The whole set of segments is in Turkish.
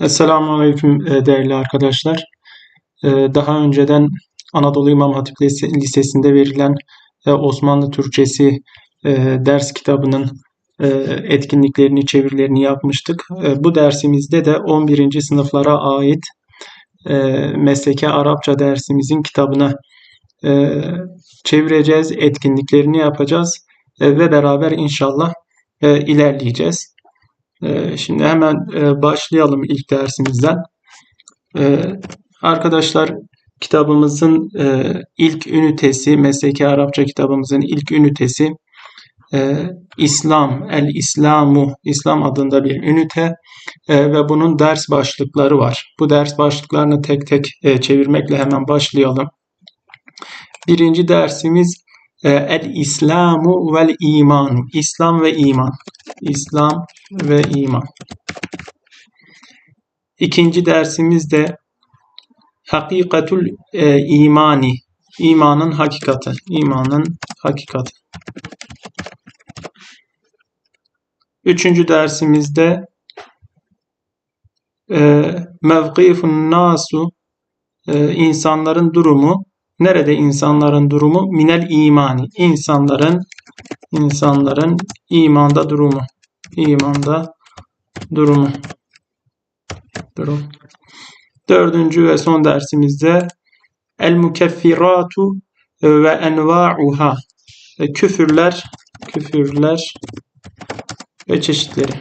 Esselamu Aleyküm e, değerli arkadaşlar. E, daha önceden Anadolu İmam Hatip Lisesi'nde verilen e, Osmanlı Türkçesi ders kitabının etkinliklerini, çevirilerini yapmıştık. Bu dersimizde de 11. sınıflara ait Mesleke Arapça dersimizin kitabını çevireceğiz, etkinliklerini yapacağız ve beraber inşallah ilerleyeceğiz. Ee, şimdi hemen e, başlayalım ilk dersimizden. Ee, arkadaşlar kitabımızın e, ilk ünitesi, Mesleki Arapça kitabımızın ilk ünitesi e, İslam, El İslamu, İslam adında bir ünite ve bunun ders başlıkları var. Bu ders başlıklarını tek tek çevirmekle hemen başlayalım. Birinci dersimiz El İslamu vel İmanu, İslam ve iman. İslam ve iman. İkinci dersimiz de Hakikatul e, imani. İmanın hakikati. İmanın hakikati. Üçüncü dersimizde e, mevkifun nasu e, insanların durumu. Nerede insanların durumu? Minel imani. İnsanların insanların imanda durumu. İmanda durumu. Durum. Dördüncü ve son dersimizde el mukeffiratu ve enva'uha küfürler küfürler ve çeşitleri.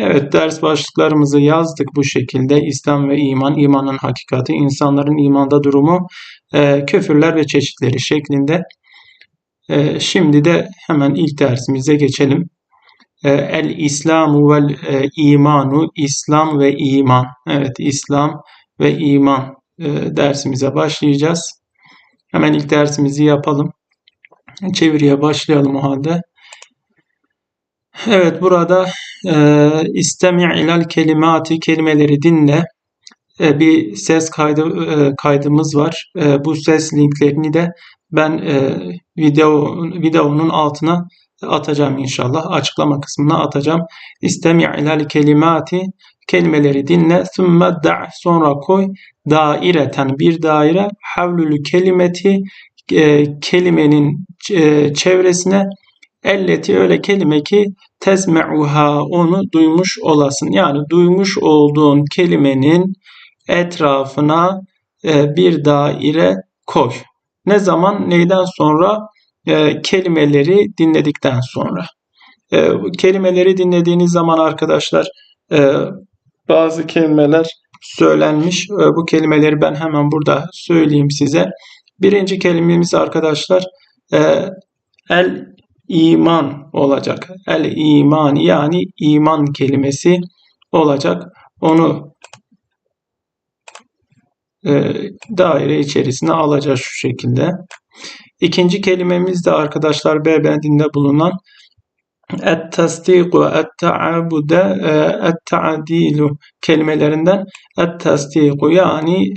Evet ders başlıklarımızı yazdık bu şekilde. İslam ve iman, imanın hakikati, insanların imanda durumu, e, küfürler ve çeşitleri şeklinde. E, şimdi de hemen ilk dersimize geçelim. E, El İslamu vel e, imanu, İslam ve iman. Evet İslam ve iman e, dersimize başlayacağız. Hemen ilk dersimizi yapalım. Çeviriye başlayalım o halde. Evet burada e, istemi' ilal kelimati kelimeleri dinle e, bir ses kaydı e, kaydımız var. E, bu ses linklerini de ben e, video videonun altına atacağım inşallah. Açıklama kısmına atacağım. İstemi' ilal kelimati kelimeleri dinle. Sümme da' sonra koy. Daireten bir daire. Havlül kelimeti e, kelimenin e, çevresine Elleti öyle kelime ki tezme'uha onu duymuş olasın. Yani duymuş olduğun kelimenin etrafına e, bir daire koy. Ne zaman? Neyden sonra? E, kelimeleri dinledikten sonra. E, kelimeleri dinlediğiniz zaman arkadaşlar bazı kelimeler söylenmiş. Bu kelimeleri ben hemen burada söyleyeyim size. Birinci kelimemiz arkadaşlar el iman olacak. El iman yani iman kelimesi olacak. Onu e, daire içerisine alacağız şu şekilde. İkinci kelimemiz de arkadaşlar B bendinde bulunan et-tasdiku, et-ta'abude, e, et-ta'dilu kelimelerinden et-tasdiku yani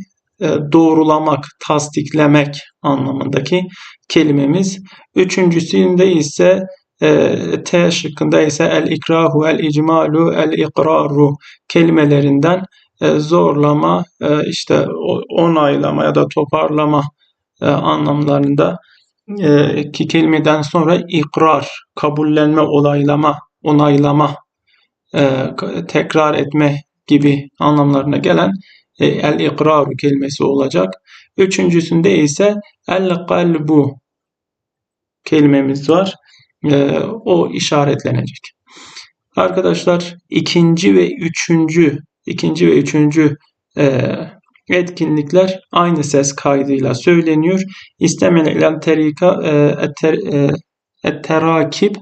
e, doğrulamak, tasdiklemek anlamındaki kelimemiz. Üçüncüsünde ise e, T şıkkında ise el ikrahu, el icmalu, el ikraru kelimelerinden e, zorlama, e, işte onaylama ya da toparlama e, anlamlarında e, ki kelimeden sonra ikrar, kabullenme, olaylama, onaylama, e, tekrar etme gibi anlamlarına gelen e, el ikraru kelimesi olacak. Üçüncüsünde ise el kalbu kelimemiz var. E, o işaretlenecek. Arkadaşlar ikinci ve üçüncü ikinci ve üçüncü e, etkinlikler aynı ses kaydıyla söyleniyor. İstemene ilen terika et terakip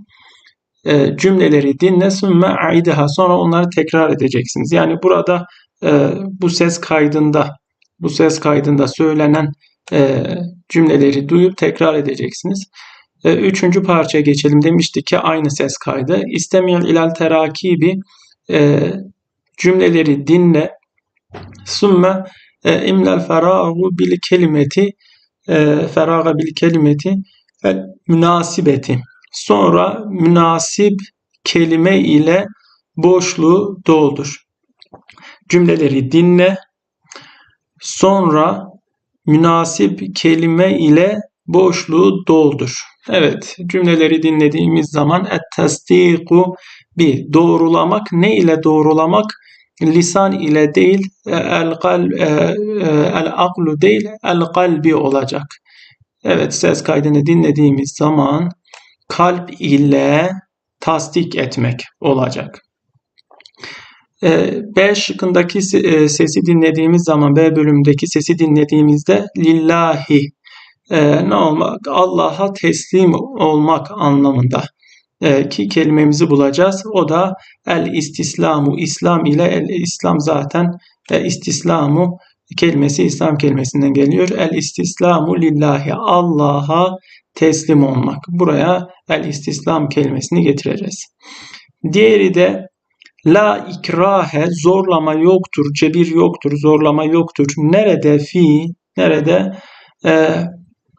cümleleri dinle sümme aideha sonra onları tekrar edeceksiniz. Yani burada e, bu ses kaydında bu ses kaydında söylenen e, cümleleri duyup tekrar edeceksiniz. E, üçüncü parçaya geçelim demiştik ki aynı ses kaydı. İstemiyel ilal terakibi e, cümleleri dinle. Sümme e, imlel feragu bil kelimeti e, feraga bil kelimeti ve münasibeti. Sonra münasip kelime ile boşluğu doldur. Cümleleri dinle. Sonra münasip kelime ile boşluğu doldur. Evet, cümleleri dinlediğimiz zaman et-tasdiku bir doğrulamak ne ile doğrulamak? Lisan ile değil, el kal e, e, el aklu değil, el kalbi olacak. Evet, ses kaydını dinlediğimiz zaman kalp ile tasdik etmek olacak. E, B şıkkındaki sesi dinlediğimiz zaman B bölümündeki sesi dinlediğimizde lillahi e, ne olmak? Allah'a teslim olmak anlamında e, ki kelimemizi bulacağız. O da el istislamu İslam ile el İslam zaten e, istislamu kelimesi İslam kelimesinden geliyor. El istislamu lillahi Allah'a teslim olmak. Buraya el istislam kelimesini getireceğiz. Diğeri de la ikrahe zorlama yoktur, cebir yoktur, zorlama yoktur. Nerede fi, nerede e,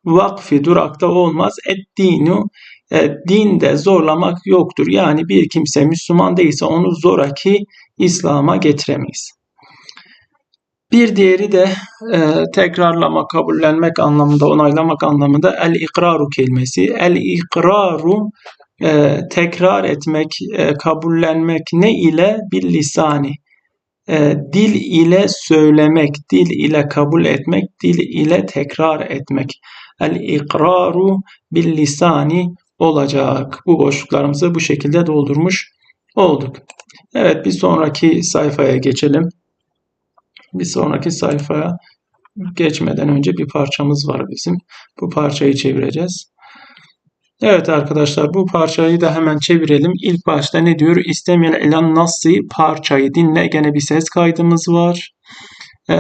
vakfi durakta olmaz. Et dinu e, dinde zorlamak yoktur. Yani bir kimse Müslüman değilse onu zoraki İslam'a getiremeyiz. Bir diğeri de e, tekrarlama, kabullenmek anlamında, onaylamak anlamında el-ikraru kelimesi. El-ikraru e, tekrar etmek, e, kabullenmek ne ile? Bir lisani. E, dil ile söylemek, dil ile kabul etmek, dil ile tekrar etmek. El-ikraru bil lisani olacak. Bu boşluklarımızı bu şekilde doldurmuş olduk. Evet bir sonraki sayfaya geçelim. Bir sonraki sayfaya geçmeden önce bir parçamız var bizim. Bu parçayı çevireceğiz. Evet arkadaşlar bu parçayı da hemen çevirelim. İlk başta ne diyor? İstemil ilan nasi parçayı dinle. Gene bir ses kaydımız var. Ee,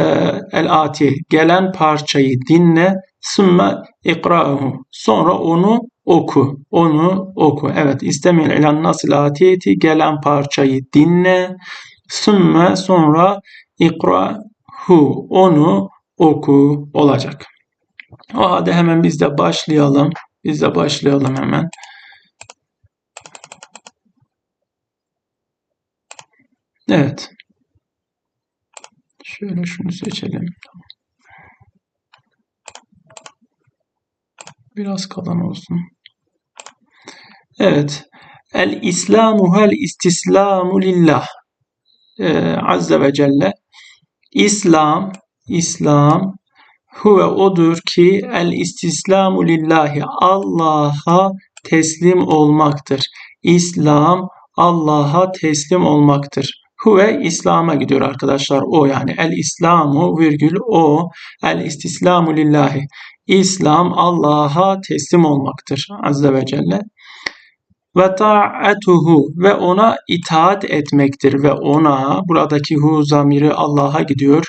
el ati gelen parçayı dinle. Sümme ikra'uhu. Sonra onu oku. Onu oku. Evet. İstemil ilan nasil atiyeti. Gelen parçayı dinle. Sümme sonra ikra'hu. Onu oku olacak. O halde hemen biz de başlayalım. Biz de başlayalım hemen. Evet. Şöyle şunu seçelim. Biraz kalan olsun. Evet. El İslamu hel istislamu lillah. Ee, Azze ve Celle. İslam, İslam huve odur ki el istislamu lillahi Allah'a teslim olmaktır. İslam Allah'a teslim olmaktır. Huve İslam'a gidiyor arkadaşlar. O yani el İslamu virgül o el istislamu lillahi. İslam Allah'a teslim olmaktır Azze ve Celle. Ve ta'atuhu ve ona itaat etmektir ve ona buradaki hu zamiri Allah'a gidiyor.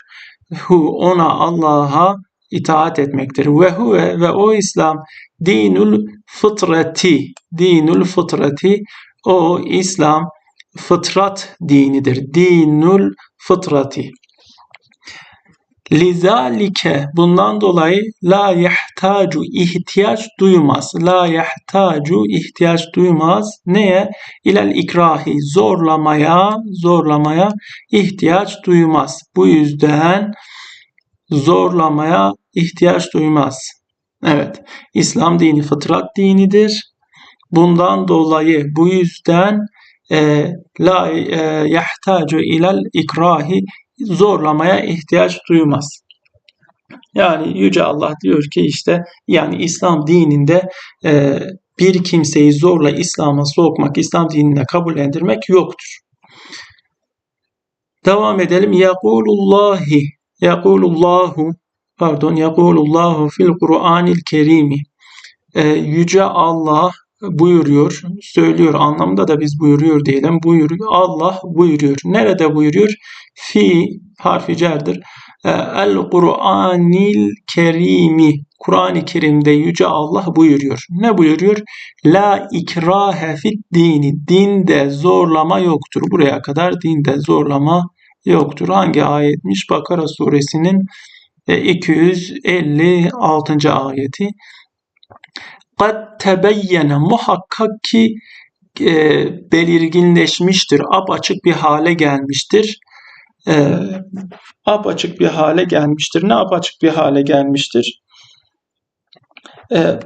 Hu ona Allah'a itaat etmektir. Ve huve ve o İslam dinul fıtrati dinul fıtrati o İslam fıtrat dinidir. Dinul fıtrati. Lizalike bundan dolayı la yahtacu ihtiyaç duymaz. La yahtacu ihtiyaç duymaz. Neye? İlel ikrahi zorlamaya zorlamaya ihtiyaç duymaz. Bu yüzden zorlamaya ihtiyaç duymaz. Evet. İslam dini fıtrat dinidir. Bundan dolayı bu yüzden e, la e, yahtacu ilel ikrahi zorlamaya ihtiyaç duymaz. Yani Yüce Allah diyor ki işte yani İslam dininde e, bir kimseyi zorla İslam'a sokmak, İslam dinine kabullendirmek yoktur. Devam edelim. Yakulullahi Yakulullahu pardon Yakulullahu fil Kur'anil Kerimi e, Yüce Allah buyuruyor, söylüyor anlamında da biz buyuruyor diyelim. Buyuruyor. Allah buyuruyor. Nerede buyuruyor? Fi harfi cerdir. E, El Kur'anil Kerimi Kur'an-ı Kerim'de Yüce Allah buyuruyor. Ne buyuruyor? La ikrahe fit dini. Dinde zorlama yoktur. Buraya kadar dinde zorlama yoktur. Hangi ayetmiş? Bakara suresinin 256. E, ayeti. Kad tebeyyene muhakkak ki e, belirginleşmiştir, apaçık bir hale gelmiştir. E, apaçık bir hale gelmiştir. Ne apaçık bir hale gelmiştir? E,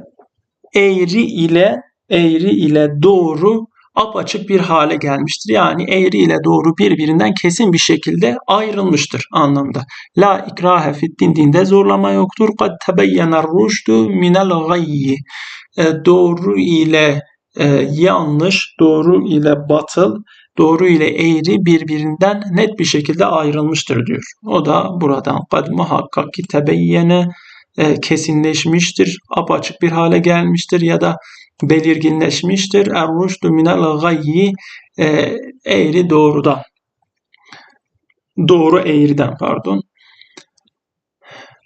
eğri ile eğri ile doğru apaçık bir hale gelmiştir. Yani eğri ile doğru birbirinden kesin bir şekilde ayrılmıştır anlamda. La ikrahe fiddin dinde zorlama yoktur. Kad tebeyyener ruşdu minel gayyi. E, doğru ile e, yanlış, doğru ile batıl, doğru ile eğri birbirinden net bir şekilde ayrılmıştır diyor. O da buradan kad muhakkak ki tebeyyene e, kesinleşmiştir, apaçık bir hale gelmiştir ya da belirginleşmiştir. Er-rüşdü minel gayyi e, eğri doğrudan. Doğru eğriden pardon.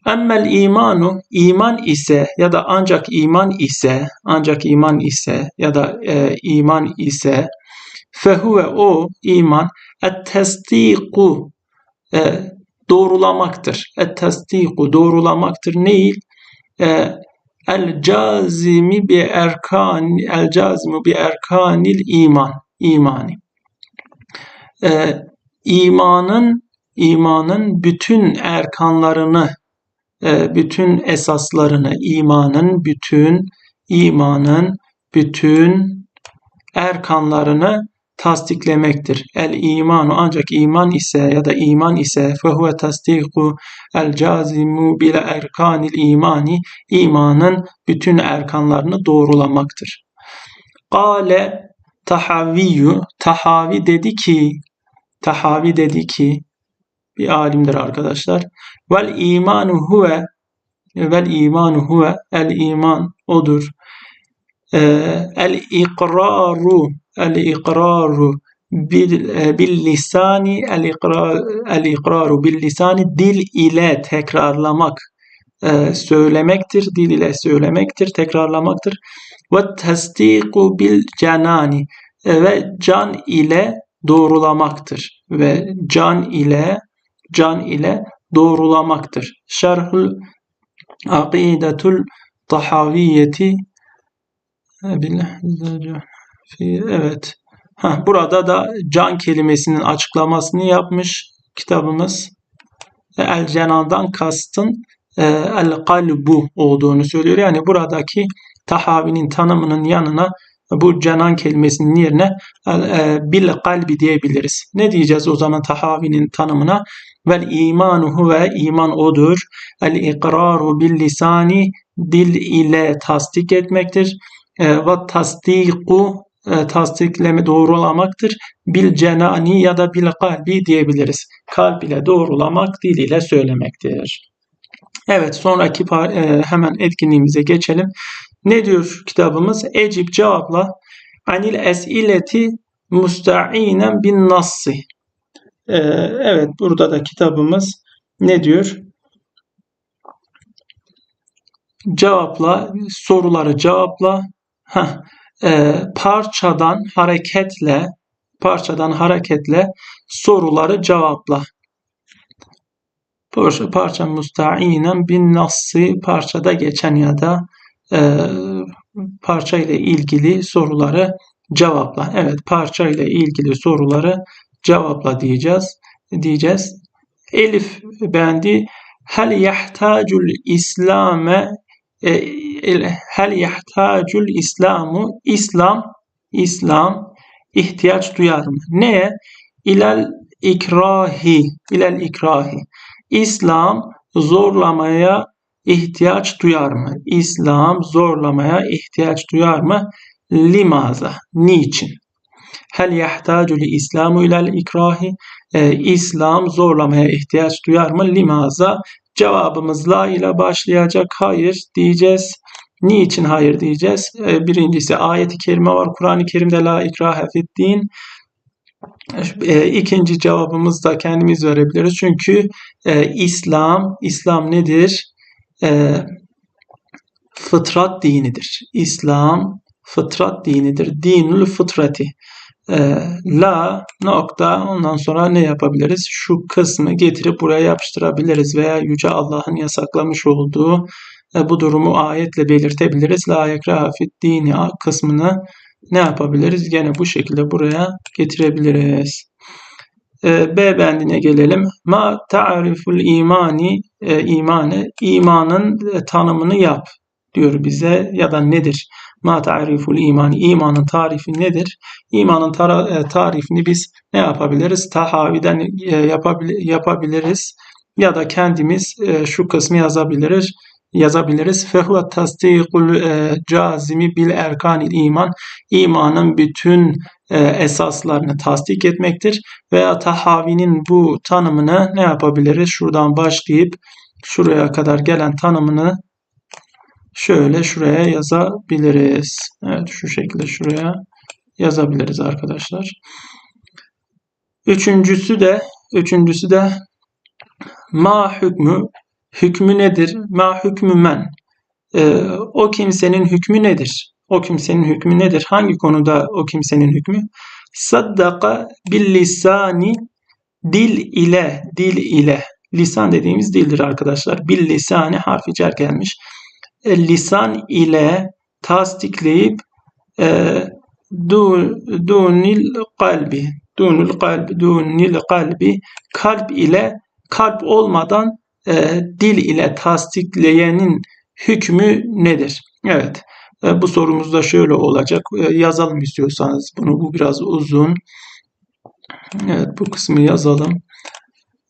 Emmel imanu iman ise ya da ancak iman ise ancak iman ise ya da e, iman ise fehuve o iman et tesdiku e, doğrulamaktır. Et tesdiku doğrulamaktır. Neyi? E, el cazimi bi erkan el cazimu bi erkanil iman imani. E, imanın imanın bütün erkanlarını e, bütün esaslarını imanın bütün imanın bütün erkanlarını tasdiklemektir. El imanu ancak iman ise ya da iman ise fehuve tasdiku el cazimu bile erkanil imani imanın bütün erkanlarını doğrulamaktır. Kale tahaviyyu tahavi dedi ki tahavi dedi ki bir alimdir arkadaşlar. Vel imanu huve vel imanu huve el iman odur. Ee, el ikraru el ikraru bil, bil lisani el, ikrar, bil lisani dil ile tekrarlamak e, söylemektir. Dil ile söylemektir, tekrarlamaktır. Ve tasdiku bil canani ve can ile doğrulamaktır. Ve can ile can ile doğrulamaktır. Şerhul akidetul tahaviyeti evet. Ha, burada da can kelimesinin açıklamasını yapmış kitabımız. El cenandan kastın e, el kalbu olduğunu söylüyor. Yani buradaki tahavinin tanımının yanına bu canan kelimesinin yerine e, bil kalbi diyebiliriz. Ne diyeceğiz o zaman tahavinin tanımına? Vel imanu huve iman odur. El ikraru bil lisani dil ile tasdik etmektir. E, ve tasdiku e, tasdikleme doğrulamaktır. Bil cenani ya da bil kalbi diyebiliriz. Kalb ile doğrulamak dil ile söylemektir. Evet sonraki e, hemen etkinliğimize geçelim. Ne diyor kitabımız? Ecip cevapla anil esileti musta'inen bin nassi. Ee, evet burada da kitabımız ne diyor? Cevapla, soruları cevapla. Heh, e, parçadan hareketle parçadan hareketle soruları cevapla. Parça, parça musta'inen bin nassi parçada geçen ya da e, parça ile ilgili soruları cevapla. Evet parça ile ilgili soruları cevapla diyeceğiz. Diyeceğiz. Elif bendi hel yahtacul İslame e, hel yahtacul İslamu İslam İslam ihtiyaç duyar mı? Neye? İlel ikrahi ilel ikrahi İslam zorlamaya ihtiyaç duyar mı? İslam zorlamaya ihtiyaç duyar mı? Limaza. Niçin? Hel yahtacul İslamu ilel ikrahi? Ee, İslam zorlamaya ihtiyaç duyar mı? Limaza. Cevabımız la ile başlayacak. Hayır diyeceğiz. Niçin hayır diyeceğiz? Ee, birincisi ayeti kerime var. Kur'an-ı Kerim'de la ikrahe din. E, ikinci cevabımız da kendimiz verebiliriz. Çünkü e, İslam, İslam nedir? e, fıtrat dinidir. İslam fıtrat dinidir. Dinül fıtrati. E, la nokta ondan sonra ne yapabiliriz? Şu kısmı getirip buraya yapıştırabiliriz veya Yüce Allah'ın yasaklamış olduğu e, bu durumu ayetle belirtebiliriz. La yekraha dini kısmını ne yapabiliriz? Gene bu şekilde buraya getirebiliriz. Ee, B bendine gelelim. Ma ta'riful imani e, imanı imanın e, tanımını yap diyor bize ya da nedir? Ma ta'riful imani imanın tarifi nedir? İmanın tar- e, tarifini biz ne yapabiliriz? Tahaviden e, yapabil- yapabiliriz ya da kendimiz e, şu kısmı yazabiliriz yazabiliriz. Fehuve tasdikul e, cazimi bil erkanil iman. İmanın bütün e, esaslarını tasdik etmektir. Veya tahavinin bu tanımını ne yapabiliriz? Şuradan başlayıp şuraya kadar gelen tanımını şöyle şuraya yazabiliriz. Evet şu şekilde şuraya yazabiliriz arkadaşlar. Üçüncüsü de üçüncüsü de ma hükmü hükmü nedir? Ma hükmü men. Ee, o kimsenin hükmü nedir? O kimsenin hükmü nedir? Hangi konuda o kimsenin hükmü? Saddaka bil lisani dil ile dil ile lisan dediğimiz dildir arkadaşlar. Bil lisani harfi cer gelmiş. E, lisan ile tasdikleyip e, dunil kalbi dunul kalbi dunil kalbi kalp ile kalp olmadan e, dil ile tasdikleyenin hükmü nedir? Evet. E, bu sorumuz da şöyle olacak. E, yazalım istiyorsanız bunu. Bu biraz uzun. Evet bu kısmı yazalım.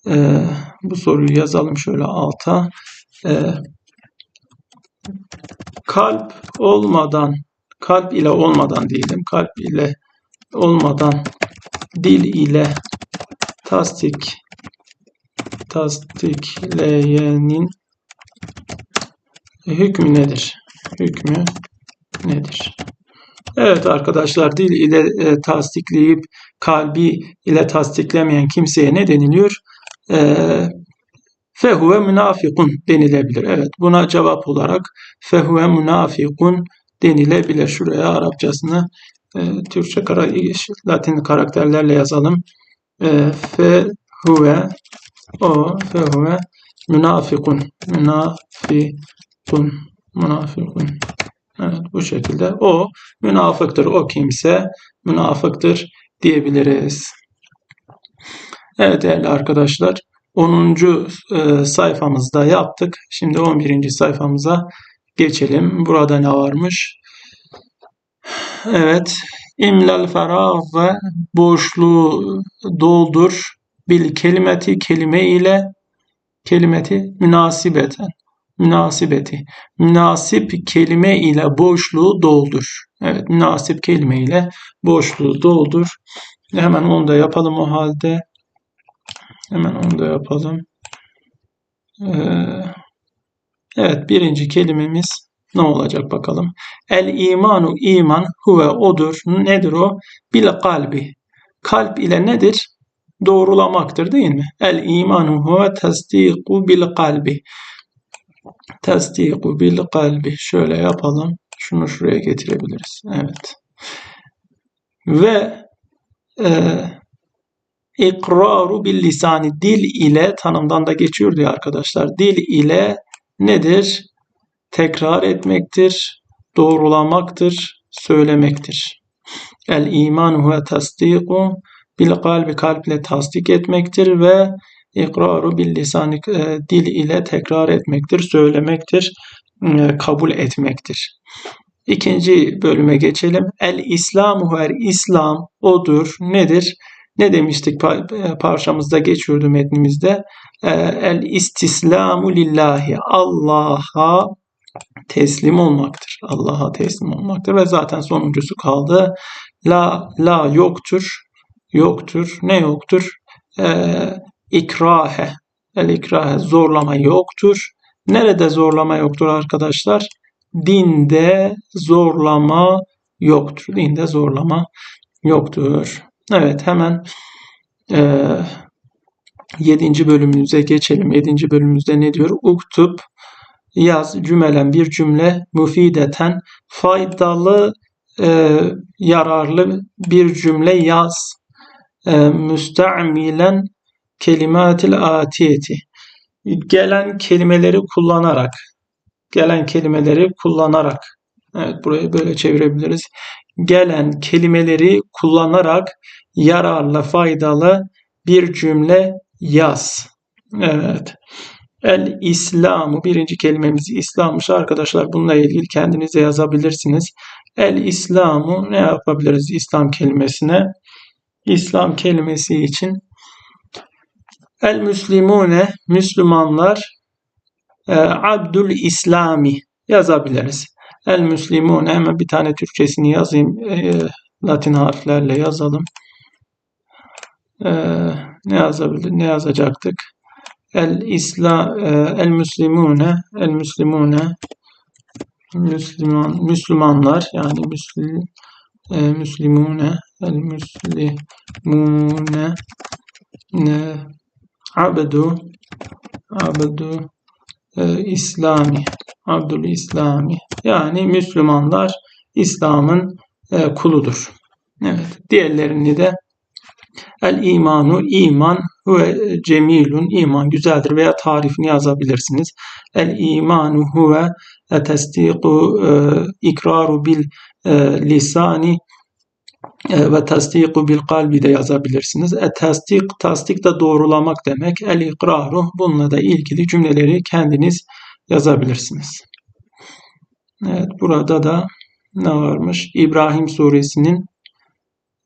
E, bu soruyu yazalım şöyle alta. E, kalp olmadan kalp ile olmadan diyelim. Kalp ile olmadan dil ile tasdik tasdikleyenin hükmü nedir? Hükmü nedir? Evet arkadaşlar dil ile e, tasdikleyip kalbi ile tasdiklemeyen kimseye ne deniliyor? E, fehuve münafikun denilebilir. Evet buna cevap olarak fehuve münafikun denilebilir. Şuraya Arapçasını e, Türkçe kara, Latin karakterlerle yazalım. E, fehuve o fehuve münafikun. Münafikun. Münafikun. Evet bu şekilde. O münafıktır. O kimse münafıktır diyebiliriz. Evet değerli arkadaşlar. 10. E, sayfamızda yaptık. Şimdi 11. sayfamıza geçelim. Burada ne varmış? Evet. İmlal feragı boşluğu doldur bil kelimeti kelime ile kelimeti münasibeten münasibeti münasip kelime ile boşluğu doldur. Evet münasip kelime ile boşluğu doldur. Hemen onu da yapalım o halde. Hemen onu da yapalım. Ee, evet birinci kelimemiz ne olacak bakalım. El imanu iman huve odur. Nedir o? Bil kalbi. Kalp ile nedir? Doğrulamaktır değil mi? El imanu huve tasdiku bil kalbi. Tasdiku bil kalbi. Şöyle yapalım. Şunu şuraya getirebiliriz. Evet. Ve e, ikraru bil lisani dil ile tanımdan da geçiyor diye arkadaşlar. Dil ile nedir? Tekrar etmektir, doğrulamaktır, söylemektir. El imanu huve tasdiku bil kalbi kalp ile tasdik etmektir ve ikraru bil lisani e, dil ile tekrar etmektir, söylemektir, e, kabul etmektir. İkinci bölüme geçelim. El İslamu her İslam odur. Nedir? Ne demiştik e, parçamızda geçiyordu metnimizde. El istislamu lillahi. Allah'a teslim olmaktır. Allah'a teslim olmaktır ve zaten sonuncusu kaldı. La la yoktur yoktur. Ne yoktur? Ee, ikrahe. El ikrahe zorlama yoktur. Nerede zorlama yoktur arkadaşlar? Dinde zorlama yoktur. Dinde zorlama yoktur. Evet hemen e, 7. bölümümüze geçelim. 7. bölümümüzde ne diyor? Uktub yaz cümelen bir cümle müfideten faydalı e, yararlı bir cümle yaz e, müsta'milen kelimatil atiyeti gelen kelimeleri kullanarak gelen kelimeleri kullanarak evet burayı böyle çevirebiliriz. gelen kelimeleri kullanarak yararlı, faydalı bir cümle yaz. Evet. El İslamu birinci kelimemiz İslam'mış arkadaşlar. Bununla ilgili kendinize yazabilirsiniz. El İslamu ne yapabiliriz İslam kelimesine? İslam kelimesi için El Müslimune Müslümanlar e, Abdül İslami yazabiliriz. El Müslimune hemen bir tane Türkçesini yazayım. E, Latin harflerle yazalım. E, ne yazabilir? Ne yazacaktık? El İsla e, El Müslimune El Müslimune Müslüman Müslümanlar yani Müslim e, Müslimune El Müslimune ne Abdu Abdu e, İslami Abdül İslami yani Müslümanlar İslam'ın e, kuludur. Evet. Diğerlerini de El imanu iman huve cemilun iman güzeldir veya tarifini yazabilirsiniz. El imanu huve tesdiku e, ikraru bil lisani e, ve tasdiku bil kalbi de yazabilirsiniz. E tasdik, tasdik de doğrulamak demek. El ikraru bununla da ilgili cümleleri kendiniz yazabilirsiniz. Evet burada da ne varmış? İbrahim suresinin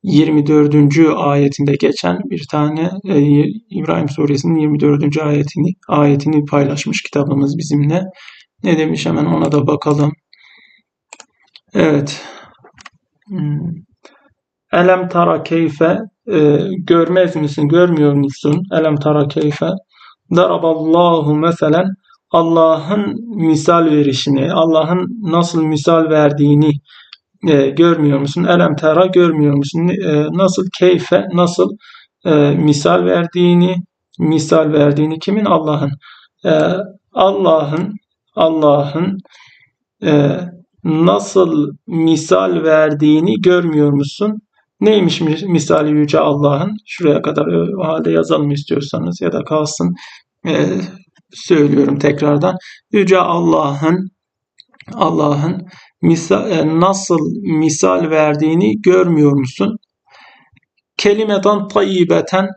24. ayetinde geçen bir tane e, İbrahim suresinin 24. ayetini ayetini paylaşmış kitabımız bizimle. Ne demiş hemen ona da bakalım. Evet. Hmm. Elem tara keyfe e, görmez misin, görmüyor musun? Elem tara keyfe daraballahu meselen Allah'ın misal verişini, Allah'ın nasıl misal verdiğini e, görmüyor musun? Elem tera görmüyor musun? E, nasıl keyfe, nasıl e, misal verdiğini, misal verdiğini kimin? Allah'ın. E, Allah'ın, Allah'ın e, nasıl misal verdiğini görmüyor musun? Neymiş misali yüce Allah'ın? Şuraya kadar o halde yazalım istiyorsanız ya da kalsın. E, söylüyorum tekrardan. Yüce Allah'ın Allah'ın e, nasıl misal verdiğini görmüyor musun? Kelimeten tayyibeten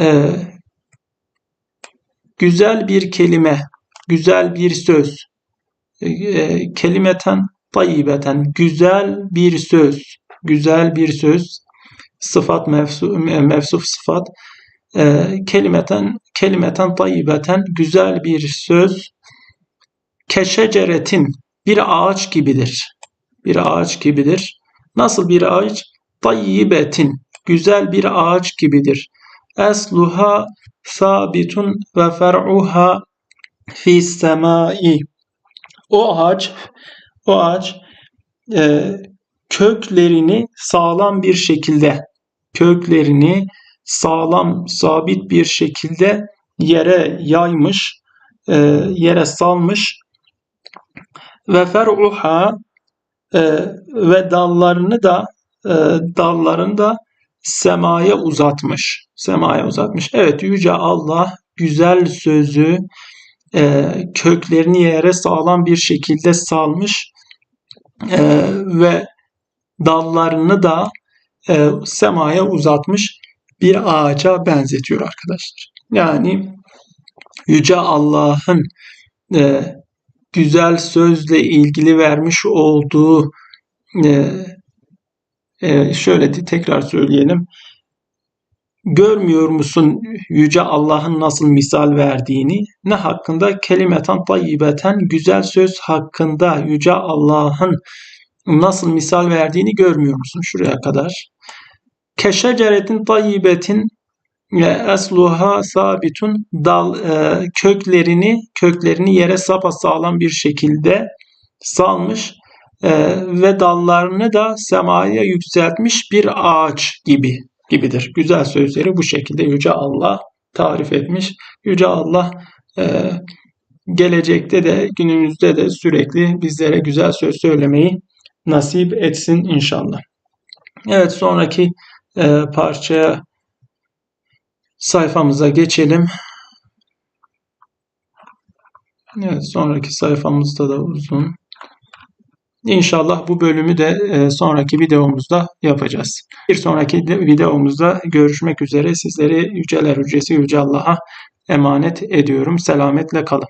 e, güzel bir kelime, güzel bir söz. E, kelimeten tayyibeten güzel bir söz, güzel bir söz. Sıfat mevsu, mevsuf sıfat. E, kelimeten kelimeten tayyibeten güzel bir söz. Keşeceretin bir ağaç gibidir. Bir ağaç gibidir. Nasıl bir ağaç? Tayyibetin. Güzel bir ağaç gibidir. Esluha sabitun ve fer'uha fi semai. O ağaç, o ağaç e, köklerini sağlam bir şekilde, köklerini sağlam, sabit bir şekilde yere yaymış, e, yere salmış ve fer'uha e, ve dallarını da e, dallarını da semaya uzatmış. Semaya uzatmış. Evet yüce Allah güzel sözü e, köklerini yere sağlam bir şekilde salmış e, ve dallarını da e, semaya uzatmış bir ağaca benzetiyor arkadaşlar. Yani Yüce Allah'ın e, güzel sözle ilgili vermiş olduğu e, e, şöyle de tekrar söyleyelim. Görmüyor musun yüce Allah'ın nasıl misal verdiğini? Ne hakkında? Kelimeten tayyibeten güzel söz hakkında yüce Allah'ın nasıl misal verdiğini görmüyor musun? Şuraya kadar. Keşeceretin tayyibetin esluha sabitun dal e, köklerini köklerini yere sapa sağlam bir şekilde salmış e, ve dallarını da semaya yükseltmiş bir ağaç gibi gibidir. Güzel sözleri bu şekilde yüce Allah tarif etmiş. Yüce Allah e, gelecekte de günümüzde de sürekli bizlere güzel söz söylemeyi nasip etsin inşallah. Evet sonraki e, parçaya sayfamıza geçelim. Evet, sonraki sayfamızda da uzun. İnşallah bu bölümü de e, sonraki videomuzda yapacağız. Bir sonraki videomuzda görüşmek üzere. Sizleri yüceler yücesi Yüce Allah'a emanet ediyorum. Selametle kalın.